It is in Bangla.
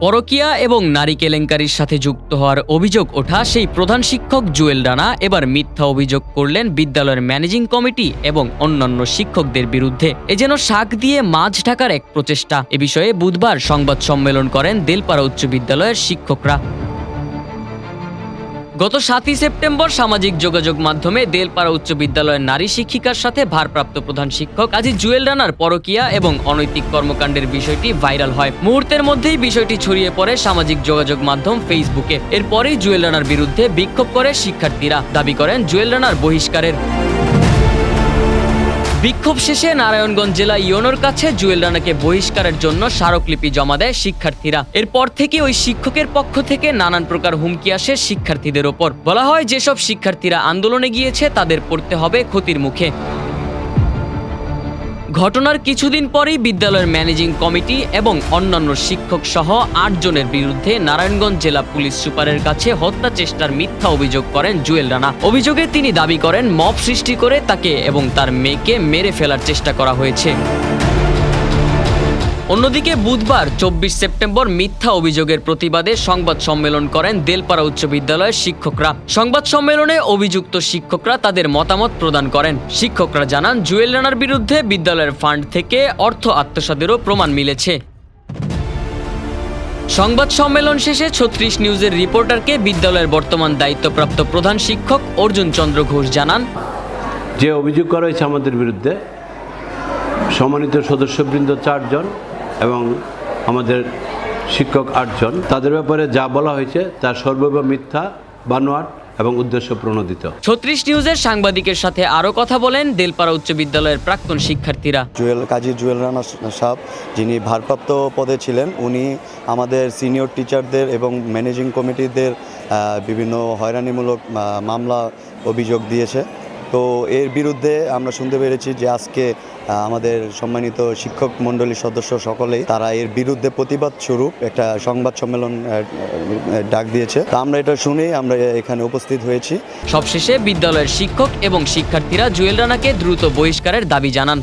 পরকিয়া এবং নারী কেলেঙ্কারির সাথে যুক্ত হওয়ার অভিযোগ ওঠা সেই প্রধান শিক্ষক জুয়েল রানা এবার মিথ্যা অভিযোগ করলেন বিদ্যালয়ের ম্যানেজিং কমিটি এবং অন্যান্য শিক্ষকদের বিরুদ্ধে। এ যেন শাক দিয়ে মাছ ঢাকার এক প্রচেষ্টা। এ বিষয়ে বুধবার সংবাদ সম্মেলন করেন দেলপাড়া উচ্চ বিদ্যালয়ের শিক্ষকরা। গত সাতই সেপ্টেম্বর সামাজিক যোগাযোগ মাধ্যমে দেলপাড়া উচ্চ বিদ্যালয়ের নারী শিক্ষিকার সাথে ভারপ্রাপ্ত প্রধান শিক্ষক আজি জুয়েল রানার পরকিয়া এবং অনৈতিক কর্মকাণ্ডের বিষয়টি ভাইরাল হয়। মুহূর্তের মধ্যেই বিষয়টি ছড়িয়ে পড়ে সামাজিক যোগাযোগ মাধ্যম ফেসবুকে। এরপরেই জুয়েল রানার বিরুদ্ধে বিক্ষোভ করে শিক্ষার্থীরা। দাবি করেন জুয়েল রানার বহিষ্কারের বিক্ষোভ শেষে নারায়ণগঞ্জ জেলা ইয়নোর কাছে জুয়েল রানাকে বহিষ্কারের জন্য স্মারকলিপি জমা দেয় শিক্ষার্থীরা। এরপর থেকে ওই শিক্ষকের পক্ষ থেকে নানান প্রকার হুমকি আসে শিক্ষার্থীদের ওপর। বলা হয়, যেসব শিক্ষার্থীরা আন্দোলনে গিয়েছে, তাদের পড়তে হবে ক্ষতির মুখে। ঘটনার কিছুদিন পরেই বিদ্যালয়ের ম্যানেজিং কমিটি এবং অন্যান্য শিক্ষক সহ আট জনের বিরুদ্ধে নারায়ণগঞ্জ জেলা পুলিশ সুপারের কাছে হত্যা চেষ্টার মিথ্যা অভিযোগ করেন জুয়েল রানা। অভিযোগে তিনি দাবি করেন, মব সৃষ্টি করে তাকে এবং তার মেয়েকে মেরে ফেলার চেষ্টা করা হয়েছে। অন্যদিকে বুধবার চব্বিশ সেপ্টেম্বর মিথ্যা অভিযোগের প্রতিবাদে সংবাদ সম্মেলন করেন দেলপাড়া উচ্চ বিদ্যালয়ের শিক্ষকরা। সংবাদ সম্মেলনে অভিযুক্ত শিক্ষকরা তাদের মতামত প্রদান করেন। শিক্ষকরা জানান, জুয়েল রানার বিরুদ্ধে বিদ্যালয়ের ফান্ড থেকে অর্থ আত্মসাদেরও প্রমাণ মিলেছে। সংবাদ সম্মেলন শেষে ছত্রিশ নিউজের রিপোর্টারকে বিদ্যালয়ের বর্তমান দায়িত্বপ্রাপ্ত প্রধান শিক্ষক অর্জুন চন্দ্র ঘোষ জানান, যে অভিযোগ করা হয়েছে আমাদের বিরুদ্ধে, সম্মানিত সদস্যবৃন্দ চারজন এবং আমাদের শিক্ষক আটজন তাদের ব্যাপারে যা বলা হয়েছে তা সর্বৈব মিথ্যা বানোয়াট এবং উদ্দেশ্য প্রণোদিত। ছত্রিশ নিউজের সাংবাদিকের সাথে আরও কথা বলেন দেলপাড়া উচ্চ বিদ্যালয়ের প্রাক্তন শিক্ষার্থীরা। জুয়েল কাজী জুয়েল রানা সাহেব যিনি ভারপ্রাপ্ত পদে ছিলেন উনি আমাদের সিনিয়র টিচারদের এবং ম্যানেজিং কমিটিদের বিভিন্ন হয়রানিমূলক মামলা অভিযোগ দিয়েছে। তো এর বিরুদ্ধে আমরা শুনতে পেরেছি যে আজকে আমাদের সম্মানিত শিক্ষক মণ্ডলীর সদস্য সকলেই তারা এর বিরুদ্ধে প্রতিবাদ স্বরূপ একটা সংবাদ সম্মেলন ডাক দিয়েছে। তা আমরা এটা শুনেই আমরা এখানে উপস্থিত হয়েছি। সবশেষে বিদ্যালয়ের শিক্ষক এবং শিক্ষার্থীরা জুয়েল রানাকে দ্রুত বহিষ্কারের দাবি জানান।